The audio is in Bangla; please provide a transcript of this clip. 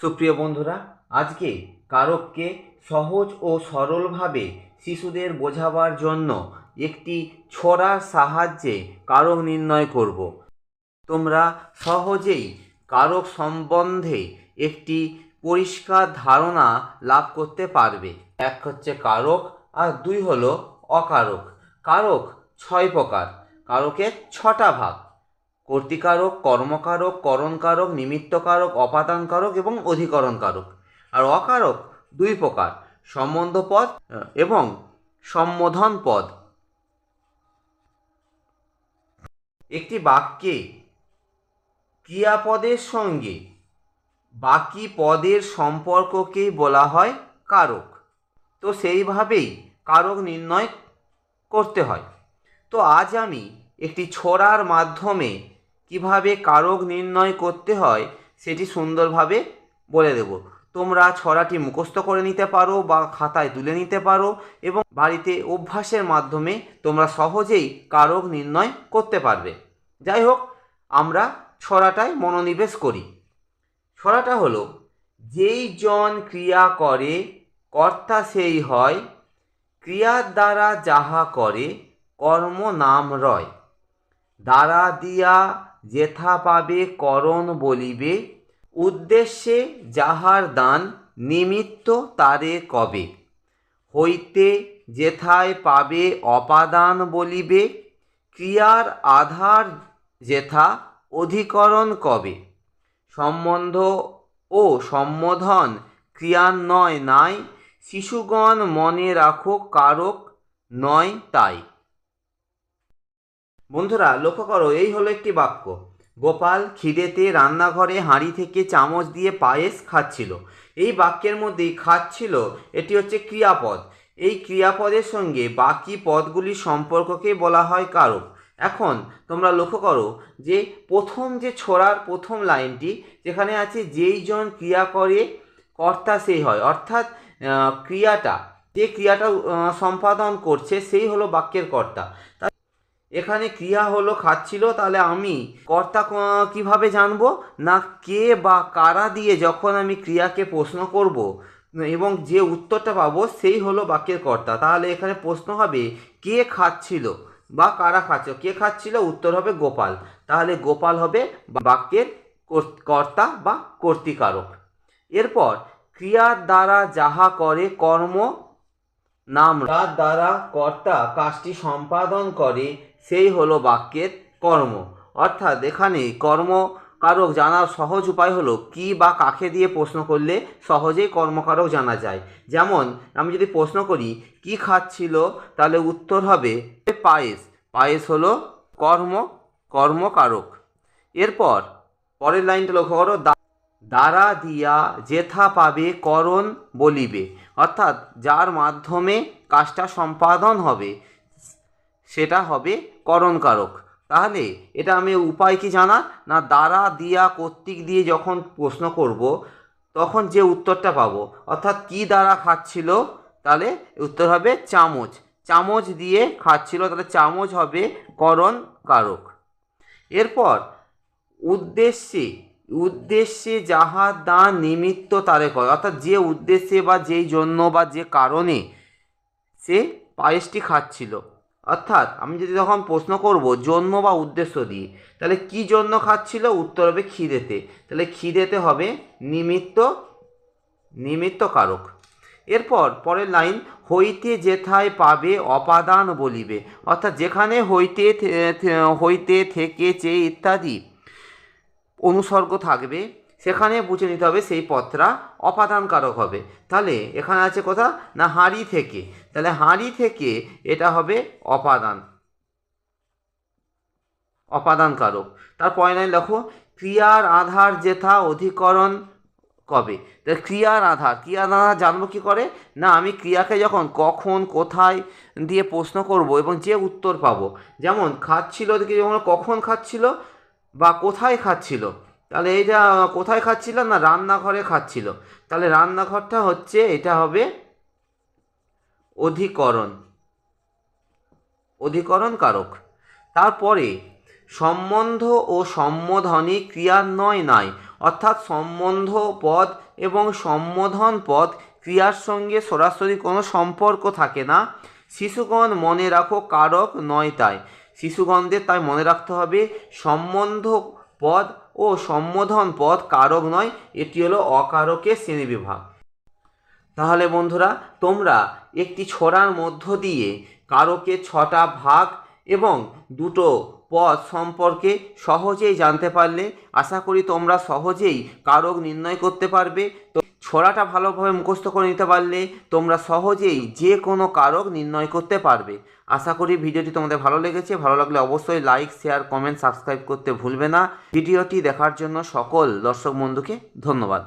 সুপ্রিয় বন্ধুরা, আজকে কারককে সহজ ও সরলভাবে শিশুদের বোঝাবার জন্য একটি ছড়ার সাহায্যে কারক নির্ণয় করব। তোমরা সহজেই কারক সম্বন্ধে একটি পরিষ্কার ধারণা লাভ করতে পারবে। এক হচ্ছে কারক আর দুই হলো অকারক। কারক ছয় প্রকার, কারকের ছটা ভাগ। কর্তিকারক, কর্মকারক, করণকারক, নিমিত্তকারক, অপাদানকারক এবং অধিকরণকারক। আর অকারক দুই প্রকার, সম্বন্ধ পদ এবং সম্বোধন পদ। একটি বাক্যে ক্রিয়াপদের সঙ্গে বাকি পদের সম্পর্ককেই বলা হয় কারক। তো সেইভাবেই কারক নির্ণয় করতে হয়। তো আজ আমি একটি ছড়ার মাধ্যমে কীভাবে কারক নির্ণয় করতে হয় সেটি সুন্দরভাবে বলে দেব। তোমরা ছড়াটি মুখস্থ করে নিতে পারো বা খাতায় তুলে নিতে পারো এবং বাড়িতে অভ্যাসের মাধ্যমে তোমরা সহজেই কারক নির্ণয় করতে পারবে। যাই হোক, আমরা ছড়াটায় মনোনিবেশ করি। ছড়াটা হলো, যেই জন ক্রিয়া করে, কর্তা সেই হয়। ক্রিয়ার দ্বারা যাহা করে, কর্ম নাম রয়। দ্বারা দিয়া যেথা পাবে করণ বলিবে, উদ্দেশ্যে যাহার দান নিমিত্ত তারে কবে? হইতে যেথায় পাবে অপাদান বলিবে, ক্রিয়ার আধার যেথা অধিকরণ কবে? সম্বন্ধ ও সম্বোধন ক্রিয়ার নয় নাই, শিশুগণ মনে রাখো কারক নয় তাই। বন্ধুরা, লক্ষ্য করো, এই হলো একটি বাক্য। গোপাল খিদেতে রান্নাঘরে হাঁড়ি থেকে চামচ দিয়ে পায়েস খাচ্ছিল। এই বাক্যের মধ্যেই খাচ্ছিল এটি হচ্ছে ক্রিয়াপদ। এই ক্রিয়াপদের সঙ্গে বাকি পদগুলির সম্পর্ককে বলা হয় কারক। এখন তোমরা লক্ষ্য করো যে প্রথম যে ছোড়ার প্রথম লাইনটি, যেখানে আছে যেই জন ক্রিয়া করে, কর্তা সেই হয়। অর্থাৎ ক্রিয়াটা, যে ক্রিয়াটা সম্পাদন করছে সেই হলো বাক্যের কর্তা। এখানে ক্রিয়া হলো খাচ্ছিল, তাহলে আমি কর্তা কীভাবে জানব? না কে বা কারা দিয়ে যখন আমি ক্রিয়াকে প্রশ্ন করব, এবং যে উত্তরটা পাবো সেই হলো বাক্যের কর্তা। তাহলে এখানে প্রশ্ন হবে, কে খাচ্ছিল বা কারা খাচ্ছিল? কে খাচ্ছিল? উত্তর হবে গোপাল। তাহলে গোপাল হবে বাক্যের কর- কর্তা বা কর্তিকারক। এরপর ক্রিয়ার দ্বারা যাহা করে কর্ম, নাম দ্বারা কর্তা কাজটি সম্পাদন করে সেই হলো বাক্যের কর্ম। অর্থাৎ এখানে কর্মকারক জানার সহজ উপায় হলো কি বা কাকে দিয়ে প্রশ্ন করলে সহজেই কর্মকারক জানা যায়। যেমন, আমি যদি প্রশ্ন করি, কি খাচ্ছিল? তাহলে উত্তর হবে, পায়েস। পায়েস হলো কর্ম, কর্মকারক। এরপর, পরের লাইনটা লক্ষ্য করো দ্বারা দিয়া যেথা পাবে করণ বলিবে। অর্থাৎ, যার মাধ্যমে কাজটা সম্পাদন হবে, সেটা হবে করণকারক। তাহলে এটা আমি উপায় কি জানা? না দ্বারা, দিয়া, কর্তৃক দিয়ে যখন প্রশ্ন করব, তখন যে উত্তরটা পাবো, অর্থাৎ কি দ্বারা খাচ্ছিল, তাহলে উত্তর হবে চামচ। চামচ দিয়ে খাচ্ছিল, তাহলে চামচ হবে করণ কারক এরপর, উদ্দেশ্যে উদ্দেশ্যে যাহার দান নিমিত্ত তারে কয় অর্থাৎ যে উদ্দেশ্যে বা যেই জন্য বা যে কারণে সে পায়েসটি খাচ্ছিল। অর্থাৎ আমি যদি তখন প্রশ্ন করব জন্ম বা উদ্দেশ্য দিয়ে, তাহলে কি জন্য খাচ্ছিল? উত্তর হবে খিদেতে। তাহলে খিদেতে হবে নিমিত্ত নিমিত্ত কারক। এরপর পরের লাইন, হইতে যেথায় পাবে অপাদান বলিবে। অর্থাৎ যেখানে হইতে হইতে থেকে চেয়ে ইত্যাদি অনুসর্গ থাকবে। সেখানে বুঝে নিতে হবে সেই পথটা অপাদানকারক হবে। তাহলে এখানে আছে কোথা? না, হাঁড়ি থেকে। তাহলে হাঁড়ি থেকে এটা হবে অপাদান অপাদানকারক তার লাইন দেখো ক্রিয়ার আধার যেথা অধিকরণ কবে? তাহলে ক্রিয়ার আধার ক্রিয়ার আধার জানব কী করে? না, আমি ক্রিয়াকে যখন, কখন, কোথায় দিয়ে প্রশ্ন করব এবং যে উত্তর পাবো। যেমন, খাচ্ছিল থেকে যেমন কখন খাচ্ছিল বা কোথায় খাচ্ছিল? তাহলে এইটা কোথায় খাচ্ছিল না, রান্নাঘরে খাচ্ছিল। তাহলে রান্নাঘরটা হচ্ছে, এটা হবে অধিকরণ। অধিকরণ কারক। তারপরে সম্বন্ধ ও সম্বোধনে ক্রিয়ান্বয় নাই। অর্থাৎ সম্বন্ধ পদ এবং সম্বোধন পদ ক্রিয়ার সঙ্গে সরাসরি কোনো সম্পর্ক থাকে না। শিশুগণ মনে রাখো, কারক নয় তাই। শিশুগণদের তাই মনে রাখতে হবে, সম্বন্ধ পদ ও সম্বোধন পদ কারক নয়, এটি হলো অকারকের শ্রেণীবিভাগ। তাহলে বন্ধুরা, তোমরা একটি ছড়ার মধ্য দিয়ে কারকে ছটা ভাগ এবং দুটো পদ সম্পর্কে সহজেই জানতে পারলে আশা করি তোমরা সহজেই কারক নির্ণয় করতে পারবে। তো ছড়াটা ভালোভাবে মুখস্থ করে নিতে পারলে তোমরা সহজেই যে কোনো কারক নির্ণয় করতে পারবে। আশা করি ভিডিওটি তোমাদের ভালো লেগেছে। ভালো লাগলে অবশ্যই লাইক শেয়ার কমেন্ট সাবস্ক্রাইব করতে ভুলবে না। ভিডিওটি দেখার জন্য সকল দর্শক বন্ধুকে ধন্যবাদ।